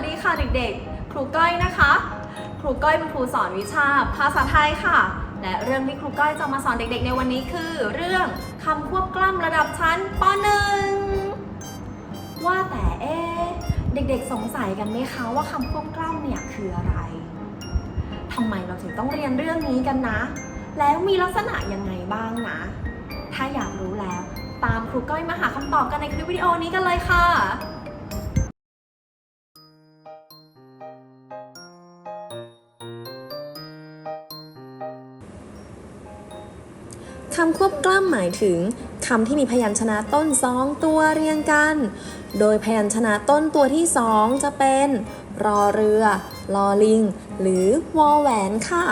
สดีค่ะเด็กๆ ครูก้อยนะคะ ครูก้อยเป็นครูสอนวิชาภาษาไทยค่ะ และเรื่องที่ครูก้อยจะมาสอนเด็กๆ ในวันนี้คือ เรื่องคำควบกล้ำระดับชั้นป .1 ว่าแต่เอ๊เด็กๆ สงสัยกันไหมคะว่าคำควบกล้ำเนี่ยคืออะไรทำไมเราถึงต้องเรียนเรื่องนี้กันนะ แล้วมีลักษณะยังไงบ้างนะ ถ้าอยากรู้แล้ว ตามครูก้อยมาหาคำตอบกันในคลิปวิดีโอนี้กันเลยค่ะ คำควบกล้ำหมายถึงคำที่มีพยัญชนะต้นสองตัวเรียงกัน โดยพยัญชนะต้นตัวที่สองจะเป็น รอเรือ ลอลิง หรือวอแหวนค่ะ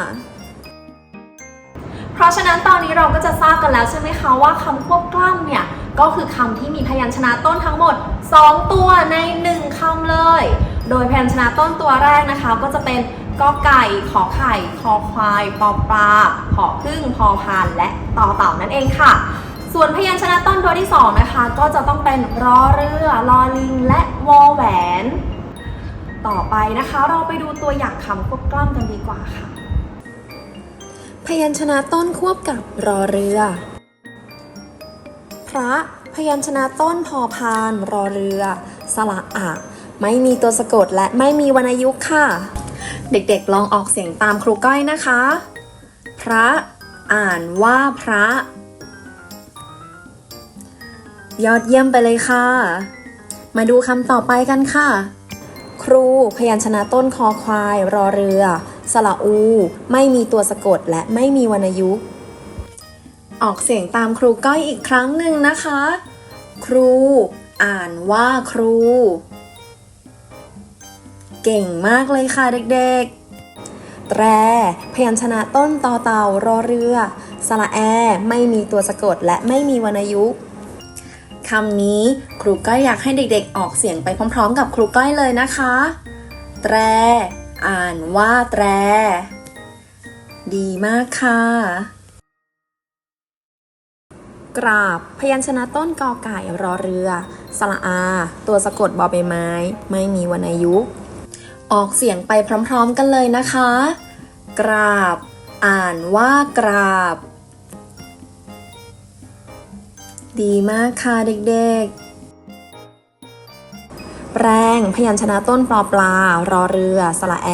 เพราะฉะนั้นตอนนี้เราก็จะทราบกันแล้วใช่ไหมคะว่าคำควบกล้ำเนี่ยก็คือคำที่มีพยัญชนะต้นทั้งหมด 2 ตัวใน 1คำเลย โดยพยัญชนะต้นตัวแรกนะคะก็จะเป็น กอไก่ ขอไข่ คอควาย ปอปลาผอพึ่ง พอพาน และต่อเต่านั่นเองค่ะ ส่วนพยัญชนะต้นตัวที่สองนะคะ ก็จะต้องเป็นรอเรือลอลิง และวอแหวน ต่อไปนะคะ เราไปดูตัวอย่างคำควบกล้ำกันดีกว่าค่ะ พยัญชนะต้นควบกับรอเรือ พระ พยัญชนะต้นพอพาน รอเรือ สระอะ ไม่มีตัวสะกดและไม่มีวรรณยุกต์ค่ะ เด็กๆลองออกเสียงตามครูก้อยนะคะ พระ อ่านว่าพระ ยอดเยี่ยมไปเลยค่ะ มาดูคำต่อไปกันค่ะ ครูพยัญชนะต้นคอควาย รอเรือ สระอู ไม่มีตัวสะกดและไม่มีวรรณยุกต์ ออกเสียงตามครูก้อยอีกครั้งหนึ่งนะคะ ครู อ่านว่าครู เก่งมากเลยค่ะเด็กๆ แตร พยัญชนะต้นต่อเต่ารอเรือ สระแอ ไม่มีตัวสะกดและไม่มีวรรณยุกต์คำนี้ครูก้อยอยากให้เด็กๆ ออกเสียงไปพร้อมๆ กับครูก้อยเลยนะคะ แตร อ่านว่าแตร ดีมากค่ะ กราบ พยัญชนะต้นกอไก่รอเรือ สระอา ตัวสะกดบอใบไม้ ไม่มีวรรณยุกต์ ออกเสียงไปพร้อมๆกันเลยนะคะ กราบ อ่านว่ากราบ ดีมากค่ะเด็กๆแปรงพยัญชนะต้นปลอปลา รอเรือ สระแอ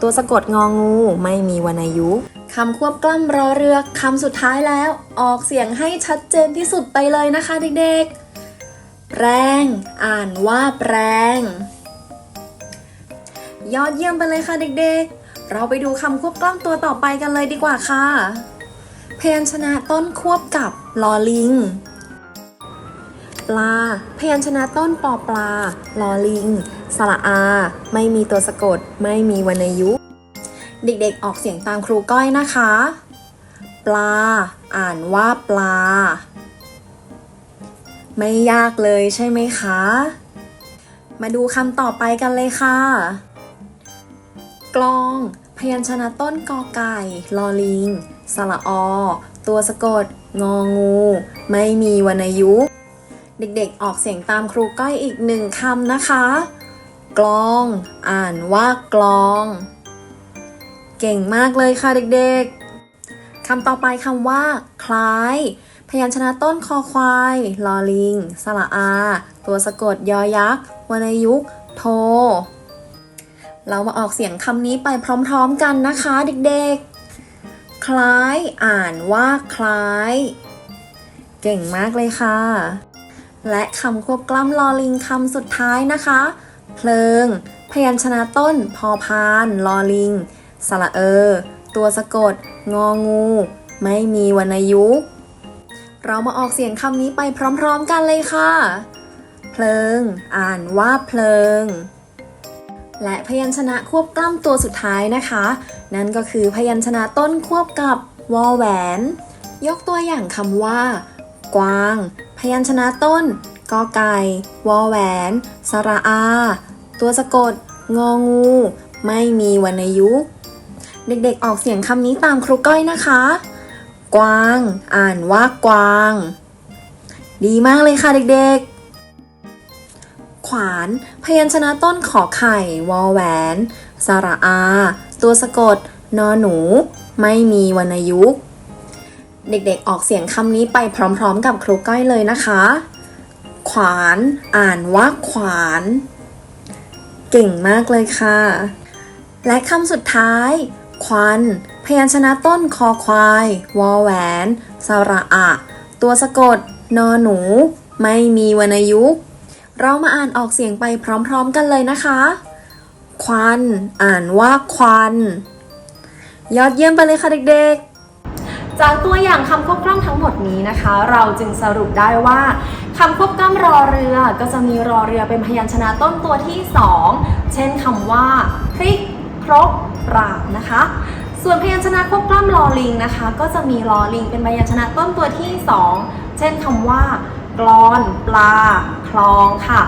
ตัวสะกดงองู ไม่มีวรรณยุกต์คำควบกล้ำรอเรือคำสุดท้ายแล้ว ออกเสียงให้ชัดเจนที่สุดไปเลยนะคะเด็กๆ แปรง อ่านว่าแปรง ยอดเยี่ยมไปเลยค่ะเด็กๆ เราไปดูคำควบกล้ำตัวต่อไปกันเลยดีกว่าค่ะ เพยัญชนะต้นควบกับลอลิง ปลา เพยัญชนะต้นปอปลาลอลิง สระอา ไม่มีตัวสะกด ไม่มีวรรณยุกต์เด็กๆ ออกเสียงตามครูก้อยนะคะ ปลา อ่านว่าปลา ไม่ยากเลยใช่ไหมคะ มาดูคำต่อไปกันเลยค่ะ กลอง พยัญชนะต้นกอไก่ลอลิง สระอ ตัวสะกด งองู ไม่มีวรรณยุกต์ เด็กๆ ออกเสียงตามครูก้อยอีกหนึ่งคำนะคะ กลอง อ่านว่ากลอง เก่งมากเลยค่ะเด็กๆ คำต่อไปคำว่า คล้าย พยัญชนะต้นคอควาย ลอลิง สระอา ตัวสะกดยอยักษ์วรรณยุกต์ โท เรามาออกเสียงคำนี้ไปพร้อมๆกันนะคะเด็กๆ คล้ายอ่านว่าคล้าย เก่งมากเลยค่ะ และคำควบกล้ำลอลิงคำสุดท้ายนะคะ เพลิง พยัญชนะต้น พอพานลอลิง สระเออ ตัวสะกด งองู ไม่มีวรรณยุกเรามาออกเสียงคำนี้ไปพร้อมๆกันเลยค่ะ เพลิง อ่านว่าเพลิง และพยัญชนะควบกล้ำตัวสุดท้ายนะคะ นั่นก็คือพยัญชนะต้นควบกับวอแหวน ยกตัวอย่างคำว่า กวาง พยัญชนะต้นกอไก่ วอแหวน สระอา ตัวสะกด งองู ไม่มีวรรณยุกต์ เด็กๆออกเสียงคำนี้ตามครูก้อยนะคะ กวาง อ่านว่ากวาง ดีมากเลยค่ะเด็กๆ ขวาน พยัญชนะต้นขอไข่ วอแหวน สระอา ตัวสะกด นอหนู ไม่มีวรรณยุกต์ เด็กๆออกเสียงคำนี้ไปพร้อมๆ กับครูก้อยเลยนะคะ ขวาน อ่านว่าขวาน เก่งมากเลยค่ะ และคำสุดท้าย ควัน พยัญชนะต้นคอควาย วอแหวน สระอะ ตัวสะกด นอหนู ไม่มีวรรณยุกต์ เรามาอ่านออกเสียงไปพร้อมๆกันเลยนะคะ ควัน อ่านว่าควัน ยอดเยี่ยมไปเลยค่ะเด็กๆจากตัวอย่างคำควบกล้ำทั้งหมดนี้นะคะ เราจึงสรุปได้ว่าคำควบกล้ำรอเรือก็จะมีรอเรือเป็นพยัญชนะต้นตัวที่สองเช่นคำว่าพริกครกปราบนะคะ ส่วนพยัญชนะควบกล้ำลอลิงนะคะ ก็จะมีลอลิงเป็นพยัญชนะต้นตัวที่สองเช่นคำว่ากรอน ปลา ลองค่ะ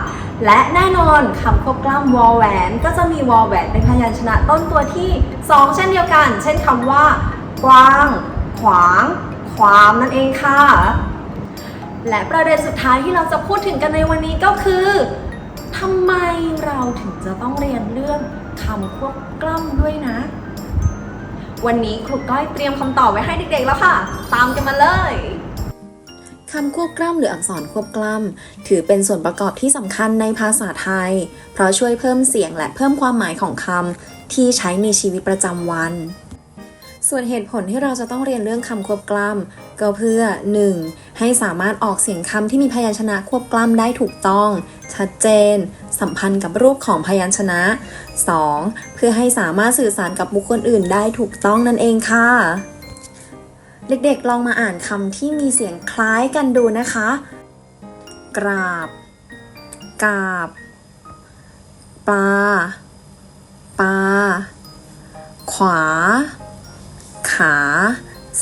และแน่นอนคำควบกล้ำวอลแหวนก็จะมีวอลแหวนเป็นพยัญชนะต้นตัวที่สองเช่นเดียวกัน เช่นคำว่า กว้าง ขวาง ความนั่นเองค่ะ และประเด็นสุดท้ายที่เราจะพูดถึงกันในวันนี้ก็คือทำไมเราถึงจะต้องเรียนเรื่องคำควบกล้ำด้วยนะ วันนี้ครูก้อยเตรียมคำตอบไว้ให้เด็กๆแล้วค่ะ ตามกันมาเลย คำควบกล้ำหรืออักษรควบกล้ำ ถือเป็นส่วนประกอบที่สำคัญในภาษาไทย เพราะช่วยเพิ่มเสียงและเพิ่มความหมายของคำที่ใช้ในชีวิตประจำวัน ส่วนเหตุผลที่เราจะต้องเรียนเรื่องคำควบกล้ำ ก็เพื่อ 1. ให้สามารถออกเสียงคำที่มีพยัญชนะควบกล้ำได้ถูกต้อง ชัดเจน สัมพันธ์กับรูปของพยัญชนะ 2. เพื่อให้สามารถสื่อสารกับบุคคลอื่นได้ถูกต้องนั่นเองค่ะ เด็กๆลองมาอ่านคำที่มีเสียงคล้ายกันดูนะคะ กราบ กาบ ปลา ปลา ขวา ขา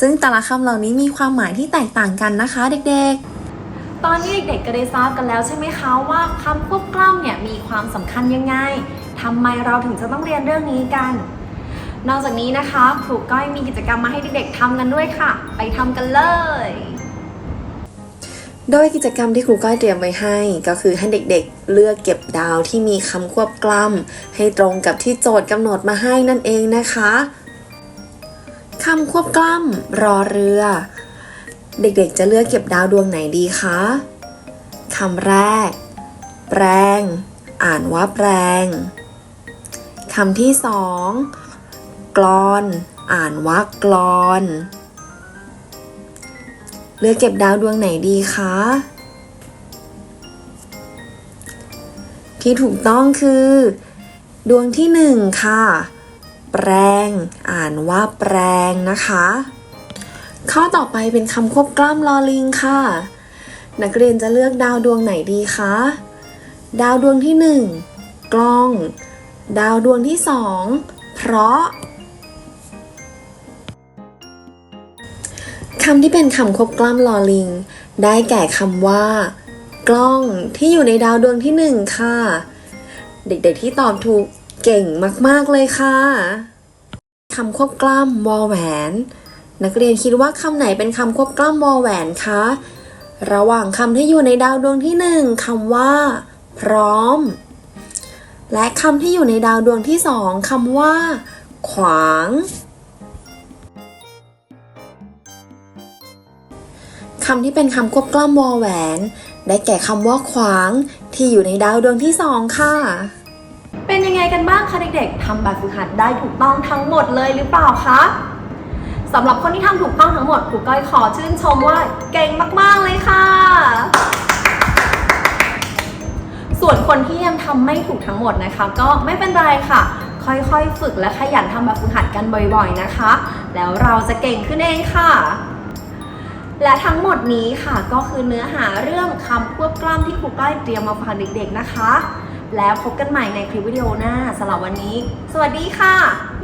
ซึ่งแต่ละคำเหล่านี้มีความหมายที่แตกต่างกันนะคะ เด็กๆตอนนี้เด็กๆก็ได้ทราบกันแล้วใช่ไหมคะว่าคำควบกล้ำเนี่ยมีความสำคัญยังไงทำไมเราถึงจะต้องเรียนเรื่องนี้กัน นอกจากนี้นะคะครูก้อยมีกิจกรรมมาให้เด็กๆทำกันด้วยค่ะ ไปทำกันเลย โดยกิจกรรมที่ครูก้อยเตรียมไว้ให้ ก็คือให้เด็กๆ เลือกเก็บดาวที่มีคำควบกล้ำให้ตรงกับที่โจทย์กำหนดมาให้นั่นเองนะคะคำควบกล้ำรอเรือ เด็กๆ จะเลือกเก็บดาวดวงไหนดีคะคำแรก แปลงอ่านว่าแปลงคำที่สอง กลอน อ่านว่ากลอน เลือกเก็บดาวดวงไหนดีคะ ที่ถูกต้องคือ ดวงที่หนึ่งค่ะ แปลงอ่านว่าแปลงนะคะ ข้อต่อไปเป็นคำควบกล้ำลอลิงค่ะ นักเรียนจะเลือกดาวดวงไหนดีคะ ดาวดวงที่หนึ่งกล้อง ดาวดวงที่สองเพราะ คำที่เป็นคำควบกล้ำลอลิง ได้แก่คำว่า กล้องที่อยู่ในดาวดวงที่หนึ่งค่ะ เด็กๆที่ตอบถูกเก่งมากๆเลยค่ะคำควบกล้ำวอแหวน นักเรียนคิดว่าคำไหนเป็นคำควบกล้ำวอแหวนคะระหว่างคำที่อยู่ในดาวดวงที่หนึ่งคำว่า พร้อม และคำที่อยู่ในดาวดวงที่สองคำว่า ขวาง คำที่เป็นคำควบกล้ำวอแหวน ได้แก่คำว่าขวางที่อยู่ในดาวดวงที่สองค่ะ เป็นยังไงกันบ้างคะเด็กๆทำแบบฝึกหัดได้ถูกต้องทั้งหมดเลยหรือเปล่าคะสำหรับคนที่ทำถูกต้องทั้งหมดครูก้อยขอชื่นชมว่าเก่งมากๆเลยค่ะ ส่วนคนที่ยังทำไม่ถูกทั้งหมดนะคะ ก็ไม่เป็นไรค่ะ ค่อยๆ ฝึกและขยันทำแบบฝึกหัดกันบ่อยๆนะคะ แล้วเราจะเก่งขึ้นเองค่ะ และทั้งหมดนี้ค่ะก็คือเนื้อหาเรื่องคำควบกล้ำที่ครูก้อยเตรียมมาฝากเด็กๆนะคะ แล้วพบกันใหม่ในคลิปวิดีโอหน้าสำหรับวันนี้ สวัสดีค่ะ